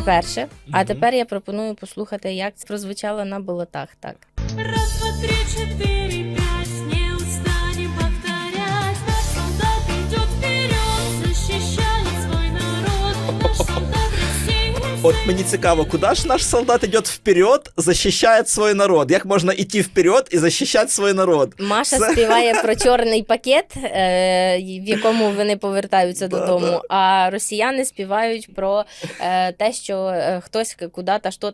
перше. А тепер я пропоную послухати, як це прозвучало на болотах. Так. Раз, два, три, От мені цікаво, куди ж наш солдат йде вперед, захищає свій народ? Як можна йти вперед і захищати свій народ? Маша Це- співає про чорний пакет, е, в якому вони повертаються додому. да. А росіяни співають про е, те, що е, хтось куди-то що